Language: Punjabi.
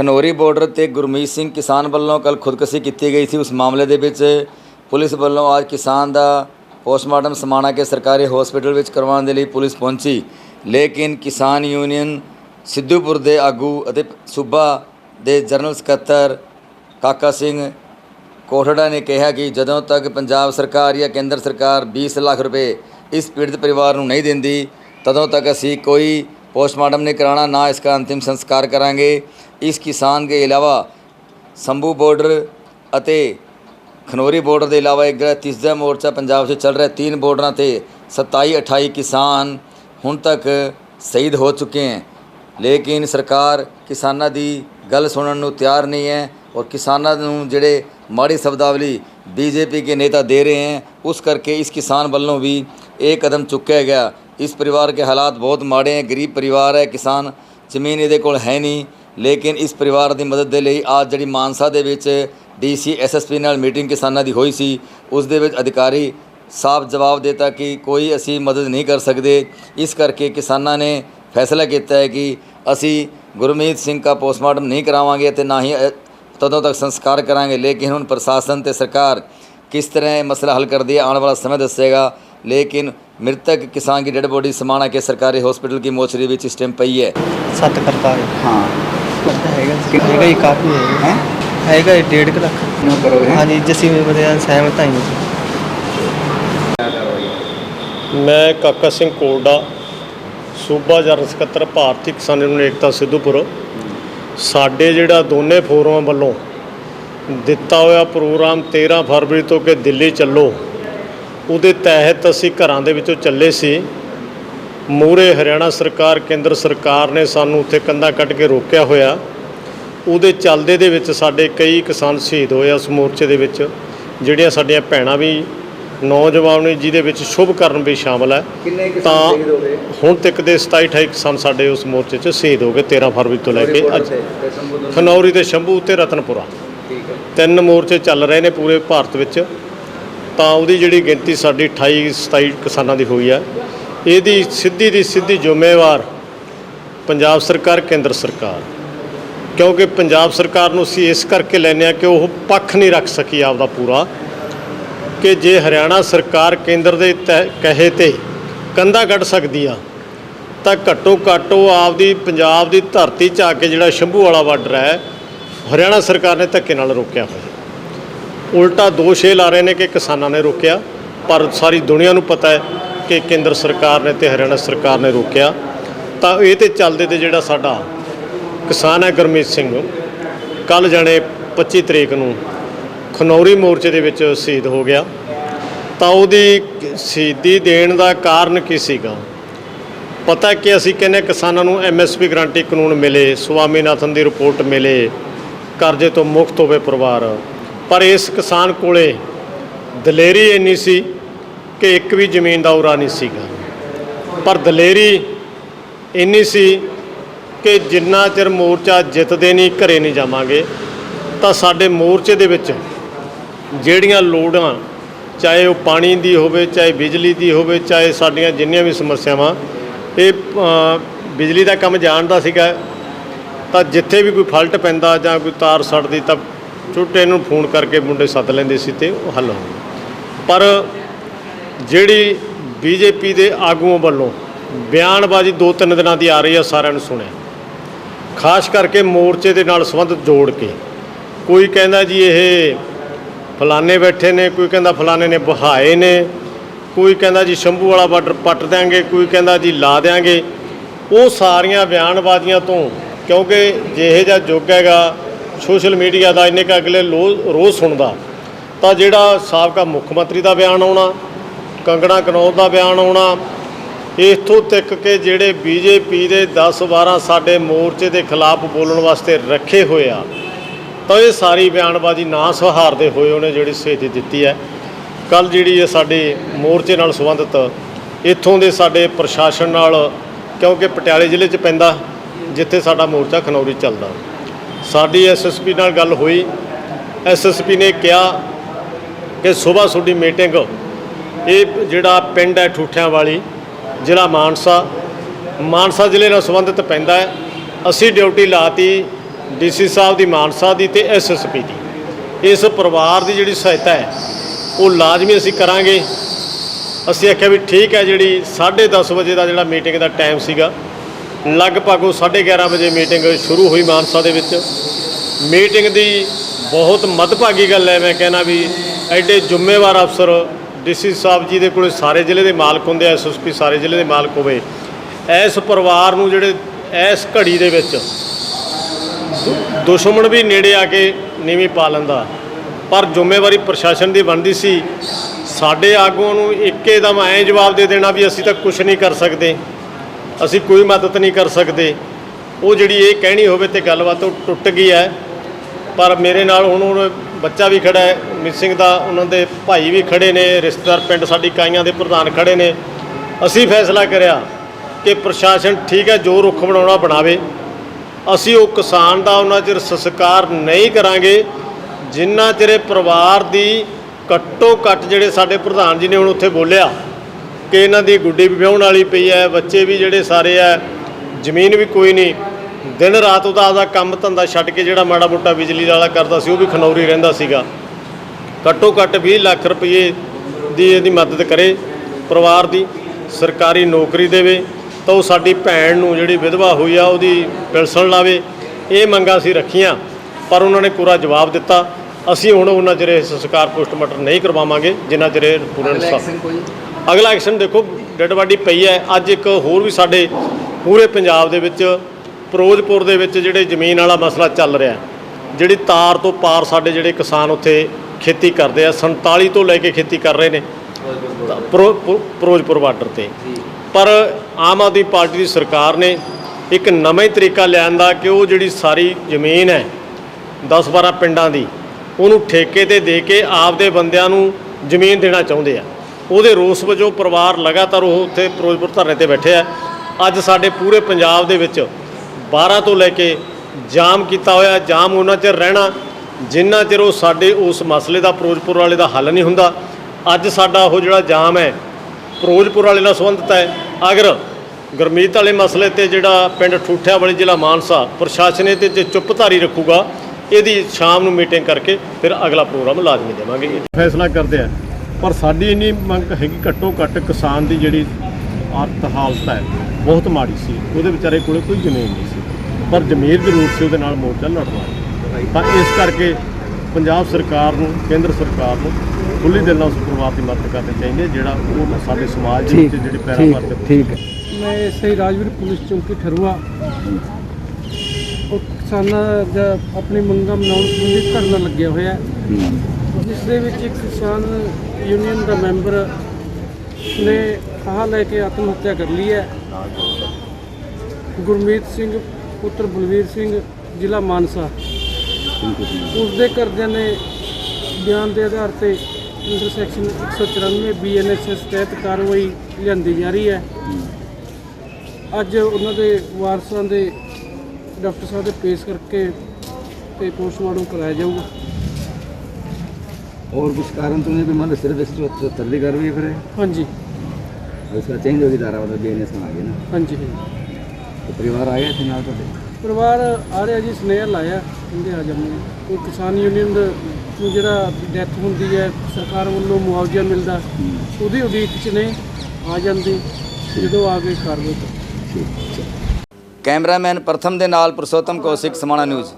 ਖਨੌਰੀ ਬਾਰਡਰ ਤੇ ਗੁਰਮੀਤ ਸਿੰਘ ਕਿਸਾਨ ਵੱਲੋਂ ਕੱਲ ਖੁਦਕੁਸ਼ੀ ਕੀਤੀ ਗਈ ਸੀ। ਉਸ ਮਾਮਲੇ ਦੇ ਵਿੱਚ ਪੁਲਿਸ ਵੱਲੋਂ ਅੱਜ ਕਿਸਾਨ ਦਾ ਪੋਸਟਮਾਰਟਮ ਸਮਾਣਾ ਕੇ ਸਰਕਾਰੀ ਹਸਪੀਟਲ ਵਿੱਚ ਕਰਵਾਉਣ ਦੇ ਲਈ ਪੁਲਿਸ ਪਹੁੰਚੀ। ਲੇਕਿਨ ਕਿਸਾਨ ਯੂਨੀਅਨ ਸਿੱਧੂਪੁਰ ਦੇ ਆਗੂ ਅਤੇ ਸੂਬਾ ਦੇ ਜਨਰਲ ਸਕੱਤਰ ਕਾਕਾ ਸਿੰਘ ਕੋਠੜਾ ਨੇ ਕਿਹਾ ਕਿ ਜਦੋਂ ਤੱਕ ਪੰਜਾਬ ਸਰਕਾਰ ਜਾਂ ਕੇਂਦਰ ਸਰਕਾਰ 20 ਲੱਖ ਰੁਪਏ ਇਸ ਪੀੜਤ ਪਰਿਵਾਰ ਨੂੰ ਨਹੀਂ ਦਿੰਦੀ, ਤਦੋਂ ਤੱਕ ਅਸੀਂ ਕੋਈ पोस्टमार्टम नहीं कराना ना इसका अंतिम संस्कार करांगे इस किसान के अलावा ਸੰਭੂ ਬਾਰਡਰ ਅਤੇ ਖਨੌਰੀ ਬਾਰਡਰ ਦੇ ਇਲਾਵਾ ਇੱਕ ਜਿਹੜਾ ਤੀਸਰਾ ਮੋਰਚਾ ਪੰਜਾਬ 'ਚ ਚੱਲ ਰਿਹਾ ਤਿੰਨ ਬਾਰਡਰਾਂ ਤੇ 27 28 ਕਿਸਾਨ ਹੁਣ ਤੱਕ ਸ਼ਹੀਦ ਹੋ ਚੁੱਕੇ ਹਨ ਲੇਕਿਨ ਸਰਕਾਰ ਕਿਸਾਨਾਂ ਦੀ ਗੱਲ ਸੁਣਨ ਨੂੰ ਤਿਆਰ ਨਹੀਂ ਹੈ ਔਰ ਕਿਸਾਨਾਂ ਨੂੰ ਜਿਹੜੇ ਮਾੜੀ ਸ਼ਬਦਾਵਲੀ ਬੀਜੇਪੀ के नेता दे रहे हैं उस करके इस किसान ਵੱਲੋਂ ਵੀ ਇਹ ਕਦਮ ਚੁੱਕਿਆ ਗਿਆ ਇਸ ਪਰਿਵਾਰ ਕੇ ਹਾਲਾਤ ਬਹੁਤ ਮਾੜੇ ਹੈ, ਗਰੀਬ ਪਰਿਵਾਰ ਹੈ, ਕਿਸਾਨ ਜ਼ਮੀਨ ਇਹਦੇ ਕੋਲ ਹੈ ਨਹੀਂ। ਲੇਕਿਨ ਇਸ ਪਰਿਵਾਰ ਦੀ ਮਦਦ ਦੇ ਲਈ ਅੱਜ ਜਿਹੜੀ ਮਾਨਸਾ ਦੇ ਵਿੱਚ ਡੀਸੀ ਐਸਐਸਪੀ ਨਾਲ ਮੀਟਿੰਗ ਕਿਸਾਨਾਂ ਦੀ ਹੋਈ ਸੀ, ਉਸ ਦੇ ਵਿੱਚ ਅਧਿਕਾਰੀ ਸਾਫ਼ ਜਵਾਬ ਦਿੱਤਾ ਕਿ ਕੋਈ ਅਸੀਂ ਮਦਦ ਨਹੀਂ ਕਰ ਸਕਦੇ। ਇਸ ਕਰਕੇ ਕਿਸਾਨਾਂ ਨੇ ਫੈਸਲਾ ਕੀਤਾ ਹੈ ਕਿ ਅਸੀਂ ਗੁਰਮੀਤ ਸਿੰਘ ਦਾ ਪੋਸਟਮਾਰਟਮ ਨਹੀਂ ਕਰਾਵਾਂਗੇ ਅਤੇ ਨਾ ਹੀ ਤਦੋਂ ਤੱਕ ਸੰਸਕਾਰ ਕਰਾਂਗੇ। ਲੇਕਿਨ ਹੁਣ ਪ੍ਰਸ਼ਾਸਨ ਤੇ ਸਰਕਾਰ ਕਿਸ ਤਰ੍ਹਾਂ ਇਹ ਮਸਲਾ ਹੱਲ ਕਰਦੀ ਹੈ ਆਉਣ ਵਾਲਾ ਸਮਾਂ ਦੱਸੇਗਾ। ਲੇਕਿਨ ਮ੍ਰਿਤਕ ਕਿਸਾਨ ਦੀ ਡੈਡ ਬੋਡੀ ਸਮਾਣਾ ਕੇ ਸਰਕਾਰੀ ਹਸਪੀਟਲ की मोचरी ਵਿੱਚ ਇਸ ਟਾਈਮ ਪਈ ਹੈ ਸੱਤ ਕਰਤਾਰ ਹਾਂ ਕਰਤਾ ਹੈਗਾ ਸੀ। ਹੈਗਾ ਹੀ ਕਾਫੀ ਹੈ ਹੈ ਹੈਗਾ ਹੀ ਡੇਢ ਕੁ ਲੱਖ ਕਿਉਂ ਕਰੋਗੇ ਹਾਂਜੀ ਜਸੀਂ ਵੀ ਬਦਿਆਂ ਸਹਿਮਤ ਹਾਂ ਜੀ ਮੈਂ ਕਾਕਾ ਸਿੰਘ ਕੋਲਡਾ ਸੂਬਾ ਜਨਰਲ ਸਕੱਤਰ ਭਾਰਤੀ ਕਿਸਾਨ ਯੂਨੀਅਨ ਏਕਤਾ ਸਿੱਧੂਪੁਰ ਸਾਡੇ ਜਿਹੜਾ ਦੋਨੇ ਫੋਰਮਾਂ ਵੱਲੋਂ ਦਿੱਤਾ ਹੋਇਆ ਪ੍ਰੋਗਰਾਮ 13 ਫਰਵਰੀ ਤੋਂ ਕਿ ਦਿੱਲੀ ਚੱਲੋ ਉਹਦੇ ਤਹਿਤ ਅਸੀਂ ਘਰਾਂ ਦੇ ਵਿੱਚੋਂ ਚੱਲੇ ਸੀ। ਮੂਰੇ ਹਰਿਆਣਾ ਸਰਕਾਰ ਕੇਂਦਰ ਸਰਕਾਰ ਨੇ ਸਾਨੂੰ ਉੱਥੇ ਕੰਧਾ ਕੱਢ ਕੇ ਰੋਕਿਆ ਹੋਇਆ। ਉਹਦੇ ਚੱਲਦੇ ਦੇ ਵਿੱਚ ਸਾਡੇ ਕਈ ਕਿਸਾਨ ਸ਼ਹੀਦ ਹੋਏ ਆ ਉਸ ਮੋਰਚੇ ਦੇ ਵਿੱਚ ਜਿਹੜੀਆਂ ਸਾਡੀਆਂ ਭੈਣਾਂ ਵੀ ਨੌਜਵਾਨ ਨੇ ਜਿਹਦੇ ਵਿੱਚ ਸ਼ੁਭ ਕਰਨ ਵੀ ਸ਼ਾਮਲ ਹੈ ਤਾਂ ਹੁਣ ਤੱਕ ਦੇ 27 28 ਕਿਸਾਨ ਸਾਡੇ ਉਸ ਮੋਰਚੇ 'ਚ ਸ਼ਹੀਦ ਹੋ ਗਏ 13 ਫਰਵਰੀ ਤੋਂ ਲੈ ਕੇ ਅੱਜ। ਖਨੌਰੀ ਤੇ ਸ਼ੰਭੂ ਤੇ ਰਤਨਪੁਰਾ। ਤਿੰਨ ਮੋਰਚੇ ਚੱਲ ਰਹੇ ਨੇ ਪੂਰੇ ਭਾਰਤ ਵਿੱਚ। ਤਾਂ ਉਹਦੀ ਜਿਹੜੀ ਗਿਣਤੀ ਸਾਡੀ 28 27 ਕਿਸਾਨਾਂ ਦੀ ਹੋਈ ਹੈ ਇਹਦੀ ਸਿੱਧੀ ਦੀ ਸਿੱਧੀ ਜ਼ਿੰਮੇਵਾਰ ਪੰਜਾਬ ਸਰਕਾਰ, ਕੇਂਦਰ ਸਰਕਾਰ। ਕਿਉਂਕਿ ਪੰਜਾਬ ਸਰਕਾਰ ਨੂੰ ਅਸੀਂ ਇਸ ਕਰਕੇ ਲੈਂਦੇ ਹਾਂ ਕਿ ਉਹ ਪੱਖ ਨਹੀਂ ਰੱਖ ਸਕੀ ਆਪਦਾ ਪੂਰਾ, ਕਿ ਜੇ ਹਰਿਆਣਾ ਸਰਕਾਰ ਕੇਂਦਰ ਦੇ ਤਹਿ- ਕਹੇ ਤੇ ਕੰਧਾ ਕੱਢ ਸਕਦੀ ਆ, ਤਾਂ ਘੱਟੋ ਘੱਟ ਉਹ ਆਪਦੀ ਪੰਜਾਬ ਦੀ ਧਰਤੀ 'ਚ ਆ ਕੇ ਜਿਹੜਾ ਸ਼ੰਭੂ ਵਾਲਾ ਬਾਰਡਰ ਹੈ, ਹਰਿਆਣਾ ਸਰਕਾਰ ਨੇ ਧੱਕੇ ਨਾਲ ਰੋਕਿਆ ਹੋਇਆ। ਉਲਟਾ ਦੋਸ਼ ਇਹ ਲਾ ਰਹੇ ਨੇ ਕਿ ਕਿਸਾਨਾਂ ਨੇ ਰੋਕਿਆ, ਪਰ ਸਾਰੀ ਦੁਨੀਆ ਨੂੰ ਪਤਾ ਹੈ ਕਿ ਕੇਂਦਰ ਸਰਕਾਰ ਨੇ ਤੇ ਹਰਿਆਣਾ ਸਰਕਾਰ ਨੇ ਰੋਕਿਆ। ਤਾਂ ਇਹ ਤੇ ਚੱਲਦੇ ਤੇ ਜਿਹੜਾ ਸਾਡਾ ਕਿਸਾਨ ਹੈ ਗੁਰਮੀਤ ਸਿੰਘ ਕੱਲ ਜਾਣੇ 25 ਤਰੀਕ ਨੂੰ ਖਨੌਰੀ ਮੋਰਚੇ ਦੇ ਵਿੱਚ ਸ਼ਹੀਦ ਹੋ ਗਿਆ। ਤਾਂ ਉਹਦੀ ਸ਼ਹੀਦੀ ਦੇਣ ਦਾ ਕਾਰਨ ਕੀ ਸੀਗਾ? ਪਤਾ ਕਿ ਅਸੀਂ ਕਹਿੰਦੇ ਕਿਸਾਨਾਂ ਨੂੰ ਐਮਐਸਪੀ ਗਰੰਟੀ ਕਾਨੂੰਨ ਮਿਲੇ ਸੁਆਮੀਨਾਥਨ ਦੀ ਰਿਪੋਰਟ ਮਿਲੇ, ਕਰਜ਼ੇ ਤੋਂ ਮੁਕਤ ਹੋਵੇ ਪਰਿਵਾਰ। ਪਰ ਇਸ ਕਿਸਾਨ ਕੋਲੇ ਦਲੇਰੀ ਇੰਨੀ ਸੀ ਕਿ ਇੱਕ ਵੀ ਜ਼ਮੀਨ ਦਾ ਉਰਾ ਨਹੀਂ ਸੀਗਾ। ਪਰ ਦਲੇਰੀ ਇੰਨੀ ਸੀ ਕਿ ਜਿੰਨਾ ਚਿਰ ਮੋਰਚਾ ਜਿੱਤਦੇ ਨਹੀਂ, ਘਰੇ ਨਹੀਂ ਜਾਵਾਂਗੇ, ਤਾਂ ਸਾਡੇ ਮੋਰਚੇ ਦੇ ਵਿੱਚ ਜਿਹੜੀਆਂ ਲੋੜਾਂ, ਚਾਹੇ ਉਹ ਪਾਣੀ ਦੀ ਹੋਵੇ, ਚਾਹੇ ਬਿਜਲੀ ਦੀ ਹੋਵੇ, ਚਾਹੇ ਸਾਡੀਆਂ ਜਿੰਨੀਆਂ ਵੀ ਸਮੱਸਿਆਵਾਂ, ਇਹ ਬਿਜਲੀ ਦਾ ਕੰਮ ਜਾਣਦਾ ਸੀਗਾ, ਤਾਂ ਜਿੱਥੇ ਵੀ ਕੋਈ ਫਲਟ ਪੈਂਦਾ ਜਾਂ ਕੋਈ ਤਾਰ ਸੜਦੀ ਤਾਂ ਛੋਟੇ ਨੂੰ ਫੋਨ ਕਰਕੇ ਮੁੰਡੇ ਸੱਦ ਲੈਂਦੇ ਸੀ ਤੇ ਉਹ ਹੱਲ ਹੋ ਜਾਂਦਾ। ਪਰ ਜਿਹੜੀ ਬੀਜੇਪੀ ਦੇ ਆਗੂਆਂ ਵੱਲੋਂ ਬਿਆਨਬਾਜ਼ੀ ਦੋ ਤਿੰਨ ਦਿਨਾਂ ਦੀ ਆ ਰਹੀ ਆ, ਸਾਰਿਆਂ ਨੂੰ ਸੁਣਿਆ। ਖਾਸ ਕਰਕੇ ਮੋਰਚੇ ਦੇ ਨਾਲ ਸੰਬੰਧ ਜੋੜ ਕੇ। ਕੋਈ ਕਹਿੰਦਾ ਜੀ ਇਹ ਫਲਾਣੇ ਬੈਠੇ ਨੇ, ਕੋਈ ਕਹਿੰਦਾ ਫਲਾਣੇ ਨੇ ਬਹਾਏ ਨੇ, ਕੋਈ ਕਹਿੰਦਾ ਜੀ ਸ਼ੰਭੂ ਵਾਲਾ ਬਾਰਡਰ ਪੱਟ ਦਿਆਂਗੇ, ਕੋਈ ਕਹਿੰਦਾ ਜੀ ਲਾ ਦਿਆਂਗੇ। ਉਹ ਸਾਰੀਆਂ ਬਿਆਨਬਾਜ਼ੀਆਂ ਤੋਂ ਕਿਉਂਕਿ ਜਿਹੇ ਜਿਹਾ ਯੁੱਗ ਹੈਗਾ ਸੋਸ਼ਲ ਮੀਡੀਆ ਦਾ ਇੰਨੇ ਕ ਅਗਲੇ ਲੋ- ਰੋਜ਼ ਸੁਣਦਾ, ਤਾਂ ਜਿਹੜਾ ਸਾਬਕਾ ਮੁੱਖ ਮੰਤਰੀ ਦਾ ਬਿਆਨ ਆਉਣਾ, ਕੰਗਣਾ ਕਨੌਰ ਦਾ ਬਿਆਨ ਆਉਣਾ, ਇੱਥੋਂ ਤੱਕ ਕਿ ਜਿਹੜੇ ਬੀਜੇਪੀ ਦੇ 10 12 ਸਾਡੇ ਮੋਰਚੇ ਦੇ ਖਿਲਾਫ ਬੋਲਣ ਵਾਸਤੇ ਰੱਖੇ ਹੋਏ ਆ, ਤਾਂ ਇਹ ਸਾਰੀ ਬਿਆਨਬਾਜ਼ੀ ਨਾ ਸੁਹਾਰਦੇ ਹੋਏ ਉਹਨੇ ਜਿਹੜੀ ਸ਼ਹੀਦੀ ਦਿੱਤੀ ਹੈ। ਕੱਲ ਜਿਹੜੀ ਹੈ ਸਾਡੇ ਮੋਰਚੇ ਨਾਲ ਸੰਬੰਧਿਤ, ਇੱਥੋਂ ਦੇ ਸਾਡੇ ਪ੍ਰਸ਼ਾਸਨ ਨਾਲ, ਕਿਉਂਕਿ ਪਟਿਆਲੇ ਜ਼ਿਲ੍ਹੇ 'ਚ ਪੈਂਦਾ, ਜਿੱਥੇ ਸਾਡਾ ਮੋਰਚਾ ਖਨੌਰੀ ਚੱਲਦਾ। ਸਾਡੀ ਐਸਐਸਪੀ ਨਾਲ ਗੱਲ ਹੋਈ। ਐਸਐਸਪੀ ਨੇ ਕਿਹਾ ਕਿ ਸਵੇਰ ਤੁਹਾਡੀ ਮੀਟਿੰਗ ਇਹ ਜਿਹੜਾ ਪਿੰਡ ਹੈ ਠੂਠਿਆਂ ਵਾਲੀ, ਜ਼ਿਲ੍ਹਾ ਮਾਨਸਾ। ਮਾਨਸਾ ਜ਼ਿਲ੍ਹੇ ਨਾਲ ਸੰਬੰਧਿਤ ਪੈਂਦਾ ਹੈ। ਅਸੀਂ ਡਿਊਟੀ ਲਾਤੀ ਡੀਸੀ ਸਾਹਿਬ ਦੀ ਮਾਨਸਾ ਦੀ ਤੇ ਐਸਐਸਪੀ ਦੀ। ਇਸ ਪਰਿਵਾਰ ਦੀ ਜਿਹੜੀ ਸਹਾਇਤਾ ਹੈ, ਉਹ ਲਾਜ਼ਮੀ ਅਸੀਂ ਕਰਾਂਗੇ। ਅਸੀਂ ਆਖਿਆ ਵੀ ਠੀਕ ਹੈ ਜਿਹੜੀ 10:30 ਵਜੇ ਦਾ ਜਿਹੜਾ ਮੀਟਿੰਗ ਦਾ ਟਾਈਮ ਸੀਗਾ ਲਗਭਗ ਉਹ 11:30 ਵਜੇ ਮੀਟਿੰਗ ਸ਼ੁਰੂ ਹੋਈ ਮਾਨਸਾ ਦੇ ਵਿੱਚ। ਮੀਟਿੰਗ ਦੀ ਬਹੁਤ ਮੱਦਭਾਗੀ ਗੱਲ ਹੈ, ਮੈਂ ਕਹਿਣਾ ਵੀ ਐਡੇ ਜ਼ਿੰਮੇਵਾਰ ਅਫਸਰ ਡੀਸੀ ਸਾਹਿਬ ਜੀ ਦੇ ਕੋਲੇ ਸਾਰੇ ਜ਼ਿਲ੍ਹੇ ਦੇ ਮਾਲਕ ਹੁੰਦੇ ਆ ਐਸਐਸਪੀ ਸਾਰੇ ਜ਼ਿਲ੍ਹੇ ਦੇ ਮਾਲਕ ਹੋਵੇ। ਇਸ ਪਰਿਵਾਰ ਨੂੰ ਜਿਹੜੇ ਇਸ ਘੜੀ ਦੇ ਵਿੱਚ ਦੁਸ਼ਮਣ ਵੀ ਨੇੜੇ ਆ ਕੇ ਨੀਵੀਂ ਪਾ ਲੈਂਦਾ। ਪਰ ਜ਼ਿੰਮੇਵਾਰੀ ਪ੍ਰਸ਼ਾਸਨ ਦੀ ਬਣਦੀ ਸੀ। ਸਾਡੇ ਆਗੂਆਂ ਨੂੰ ਇੱਕੇ ਦਮ ਐਂ ਜਵਾਬ ਦੇ ਦੇਣਾ ਵੀ ਅਸੀਂ ਤਾਂ ਕੁਝ ਨਹੀਂ ਕਰ ਸਕਦੇ। ਅਸੀਂ ਕੋਈ ਮਦਦ ਨਹੀਂ ਕਰ ਸਕਦੇ। ਉਹ ਜਿਹੜੀ ਇਹ ਕਹਿਣੀ ਹੋਵੇ ਤੇ ਗੱਲਬਾਤ ਉਹ ਟੁੱਟ ਗਈ ਹੈ। ਪਰ ਮੇਰੇ ਨਾਲ ਹੁਣ ਹੁਣ ਬੱਚਾ ਵੀ ਖੜਾ ਹੈ, ਮਿਤ ਦਾ, ਉਹਨਾਂ ਦੇ ਭਾਈ ਵੀ ਖੜੇ ਨੇ, ਰਿਸ਼ਤੇਦਾਰ ਪਿੰਡ ਸਾਡੀ ਕਾਈਆਂ ਦੇ ਪ੍ਰਧਾਨ ਖੜੇ ਨੇ। ਅਸੀਂ ਫੈਸਲਾ ਕਰਿਆ ਕਿ ਪ੍ਰਸ਼ਾਸਨ ਠੀਕ ਹੈ, ਜੋ ਰੁੱਖ ਬਣਾਉਣਾ ਬਣਾਵੇ। ਅਸੀਂ ਉਹ ਕਿਸਾਨ ਦਾ ਉਹਨਾਂ ਚਿਰ ਸੰਸਕਾਰ ਨਹੀਂ ਕਰਾਂਗੇ। ਜਿੰਨਾ ਚਿਰ ਪਰਿਵਾਰ ਦੀ ਘੱਟੋ ਘੱਟ ਜਿਹੜੇ ਸਾਡੇ ਪ੍ਰਧਾਨ ਜੀ ਨੇ ਹੁਣ ਉੱਥੇ ਬੋਲਿਆ ਕਿ ਇਹਨਾਂ ਦੀ ਗੁੱਡੀ ਵੀ ਵਿਆਹੁਣ ਵਾਲੀ ਪਈ ਹੈ ਬੱਚੇ ਵੀ ਜਿਹੜੇ ਸਾਰੇ ਆ ਜ਼ਮੀਨ ਵੀ ਕੋਈ ਨਹੀਂ। ਦਿਨ ਰਾਤ ਉਹਦਾ ਆਪਦਾ ਕੰਮ ਧੰਦਾ ਛੱਡ ਕੇ ਜਿਹੜਾ ਮਾੜਾ ਮੋਟਾ ਬਿਜਲੀ ਵਾਲਾ ਕਰਦਾ ਸੀ ਉਹ ਵੀ ਖਨੌਰੀ ਰਹਿੰਦਾ ਸੀਗਾ। ਘੱਟੋ ਘੱਟ 20 ਲੱਖ ਰੁਪਏ ਦੀ ਇਹਦੀ ਮਦਦ ਕਰੇ ਪਰਿਵਾਰ ਦੀ ਸਰਕਾਰੀ ਨੌਕਰੀ ਦੇਵੇ ਤਾਂ ਉਹ ਸਾਡੀ ਭੈਣ ਨੂੰ ਜਿਹੜੀ ਵਿਧਵਾ ਹੋਈ ਆ ਉਹਦੀ ਪੈਨਸ਼ਨ ਲਾਵੇ। ਇਹ ਮੰਗਾਂ ਅਸੀਂ ਰੱਖੀਆਂ ਪਰ ਉਹਨਾਂ ਨੇ ਪੂਰਾ ਜਵਾਬ ਦਿੱਤਾ। ਅਸੀਂ ਹੁਣ ਉਹਨਾਂ ਚਿਰ ਇਹ ਸੰਸਕਾਰ ਪੋਸਟਮਾਰਟਮ ਨਹੀਂ ਕਰਵਾਵਾਂਗੇ ਜਿੰਨਾ ਚਿਰ ਇਹ ਪੂਰਾ ਇਨਸਾਫ ਅਗਲਾ ਐਕਸ਼ਨ ਦੇਖੋ ਡੈਡ ਬਾਡੀ ਪਈ ਹੈ। ਅੱਜ ਇੱਕ ਹੋਰ ਵੀ ਸਾਡੇ ਪੂਰੇ ਪੰਜਾਬ ਦੇ ਵਿੱਚ ਫਿਰੋਜ਼ਪੁਰ ਦੇ ਵਿੱਚ ਜਿਹੜੇ ਜ਼ਮੀਨ ਵਾਲਾ ਮਸਲਾ ਚੱਲ ਰਿਹਾ। ਜਿਹੜੀ ਤਾਰ ਤੋਂ ਪਾਰ ਸਾਡੇ ਜਿਹੜੇ ਕਿਸਾਨ ਉੱਥੇ ਖੇਤੀ ਕਰਦੇ ਆ 47 ਤੋਂ ਲੈ ਕੇ ਖੇਤੀ ਕਰ ਰਹੇ ਨੇ ਫਿਰੋਜ਼ਪੁਰ ਬਾਰਡਰ ਤੇ। ਪਰ ਆਮ ਆਦਮੀ ਪਾਰਟੀ ਦੀ ਸਰਕਾਰ ਨੇ ਇੱਕ ਨਵਾਂ ਹੀ ਤਰੀਕਾ ਲਿਆਂਦਾ ਕਿ ਉਹ ਜਿਹੜੀ ਸਾਰੀ ਜ਼ਮੀਨ ਹੈ 10-12 ਪਿੰਡਾਂ ਦੀ ਉਹਨੂੰ ਠੇਕੇ ਤੇ ਦੇ ਕੇ ਆਪਦੇ ਬੰਦਿਆਂ ਨੂੰ ਜ਼ਮੀਨ ਦੇਣਾ ਚਾਹੁੰਦੇ ਆ। ਉਹਦੇ ਰੋਸ ਵਜੋਂ ਪਰਿਵਾਰ ਲਗਾਤਾਰ ਉਹ ਉੱਥੇ ਫਿਰੋਜ਼ਪੁਰ ਧਰਨੇ ਤੇ ਬੈਠੇ ਆ। ਅੱਜ ਸਾਡੇ ਪੂਰੇ ਪੰਜਾਬ ਦੇ ਵਿੱਚ 12 ਤੋਂ ਲੈ ਕੇ ਜਾਮ ਕੀਤਾ ਹੋਇਆ, ਜਾਮ ਉਹਨਾਂ ਚਿਰ ਰਹਿਣਾ, ਜਿੰਨਾ ਚਿਰ ਉਹ ਸਾਡੇ ਉਸ ਮਸਲੇ ਦਾ, ਫਿਰੋਜ਼ਪੁਰ ਵਾਲੇ ਦਾ ਹੱਲ ਨਹੀਂ ਹੁੰਦਾ, ਅੱਜ ਸਾਡਾ ਉਹ ਜਿਹੜਾ ਜਾਮ ਹੈ, ਫਿਰੋਜ਼ਪੁਰ ਵਾਲੇ ਨਾਲ ਸੰਬੰਧਿਤ ਹੈ। ਅਗਰ ਗੁਰਮੀਤ ਵਾਲੇ ਮਸਲੇ ਤੇ ਜਿਹੜਾ ਪਿੰਡ ਠੂਠਿਆ ਵਾਲੀ ਜ਼ਿਲ੍ਹਾ ਮਾਨਸਾ ਪ੍ਰਸ਼ਾਸਨ ਇਹਦੇ ਤੇ ਚੁੱਪਧਾਰੀ ਰੱਖੂਗਾ, ਇਹਦੀ ਸ਼ਾਮ ਨੂੰ ਮੀਟਿੰਗ ਕਰਕੇ ਫਿਰ ਅਗਲਾ ਪ੍ਰੋਗਰਾਮ ਲਾਜ਼ਮੀ ਦੇਵਾਂਗੇ। ਫੈਸਲਾ ਕਰਦੇ ਆ। ਪਰ ਸਾਡੀ ਇੰਨੀ ਮੰਗ ਹੈਗੀ ਘੱਟੋ ਘੱਟ ਕਿਸਾਨ ਦੀ ਜਿਹੜੀ ਆਰਥ ਹਾਲਤ ਹੈ ਬਹੁਤ ਮਾੜੀ ਸੀ। ਉਹਦੇ ਵਿਚਾਰੇ ਕੋਲੇ ਕੋਈ ਜ਼ਮੀਨ ਨਹੀਂ ਸੀ। ਪਰ ਜ਼ਮੀਰ ਜ਼ਰੂਰ ਸੀ ਉਹਦੇ ਨਾਲ ਮੋਰਚਾ ਲੜਵਾ ਤਾਂ ਇਸ ਕਰਕੇ ਪੰਜਾਬ ਸਰਕਾਰ ਨੂੰ ਕੇਂਦਰ ਸਰਕਾਰ ਨੂੰ ਖੁੱਲ੍ਹੀ ਦਿਲ ਨਾਲ ਉਸ ਪਰਿਵਾਰ ਦੀ ਮਦਦ ਕਰਨੀ ਚਾਹੀਦੀ ਹੈ ਜਿਹੜਾ ਉਹ ਸਾਡੇ ਸਮਾਜ ਦੇ ਵਿੱਚ ਜਿਹੜੇ ਪੈਰਾਂ ਮਾਰਦੇ ਠੀਕ ਹੈ। ਮੈਂ ਇਸੇ ਰਾਜਵੀਰ ਪੁਲਿਸ ਚੌਂਕੀ ਠਰੂਆ। ਉਹ ਕਿਸਾਨਾਂ ਦਾ ਆਪਣੀ ਮੰਗਾਂ ਮਨਾਉਣ ਸੰਬੰਧੀ ਧਰਨਾ ਲੱਗਿਆ ਹੋਇਆ ਹੈ। ਜਿਸ ਦੇ ਵਿੱਚ ਇੱਕ ਕਿਸਾਨ ਯੂਨੀਅਨ ਦਾ ਮੈਂਬਰ ਨੇ ਫਾਹਾ ਲੈ ਕੇ ਆਤਮ ਹੱਤਿਆ ਕਰ ਲਈ ਹੈ। ਗੁਰਮੀਤ ਸਿੰਘ, ਪੁੱਤਰ ਬਲਵੀਰ ਸਿੰਘ, ਜ਼ਿਲ੍ਹਾ ਮਾਨਸਾ। ਉਸ ਦੇ ਘਰਦਿਆਂ ਨੇ ਬਿਆਨ ਦੇ ਆਧਾਰ ਤੇ ਅੰਡਰ ਸੈਕਸ਼ਨ 194 ਬੀਐਨਐਸਐਸ ਤਹਿਤ ਕਾਰਵਾਈ ਲਿਆਂਦੀ ਜਾ ਰਹੀ ਹੈ। ਅੱਜ ਉਹਨਾਂ ਦੇ ਵਾਰਸਾਂ ਦੇ ਡਾਕਟਰ ਸਾਹਿਬ ਦੇ ਪੇਸ਼ ਕਰਕੇ ਤੇ ਪੋਸਟਮਾਰਟਮ ਕਰਾਇਆ ਜਾਊਗਾ। और कुछ कारण तो नहीं भी मान लो सिर्फ इसको चौहत्तर कर रही है फिर ਹਾਂਜੀ और उसका चेंज होगी धारा मतलब बी एन एस में आ गई ना ਹਾਂਜੀ तो परिवार आ गया थे यहाँ तो ਪਰਿਵਾਰ ਆ ਰਿਹਾ ਜੀ ਸੁਨੇਹਾ ਲਾਇਆ ਕਹਿੰਦੇ ਆ ਜਾਂਦੇ ਹਾਂ। ਕੋਈ ਕਿਸਾਨ ਯੂਨੀਅਨ ਦਾ ਨੂੰ ਜਿਹੜਾ ਡੈਥ ਹੁੰਦੀ ਹੈ ਸਰਕਾਰ ਵੱਲੋਂ ਮੁਆਵਜ਼ਾ ਮਿਲਦਾ ਉਹਦੀ ਉਡੀਕ 'ਚ ਨੇ ਆ ਜਾਂਦੇ ਜਦੋਂ ਆ ਕੇ ਕਰ ਦੋ ਕੈਮਰਾਮੈਨ ਪ੍ਰਥਮ ਦੇ ਨਾਲ ਪੁਰਸ਼ੋਤਮ ਕੌਸ਼ਿਕ ਸਮਾਣਾ ਨਿਊਜ਼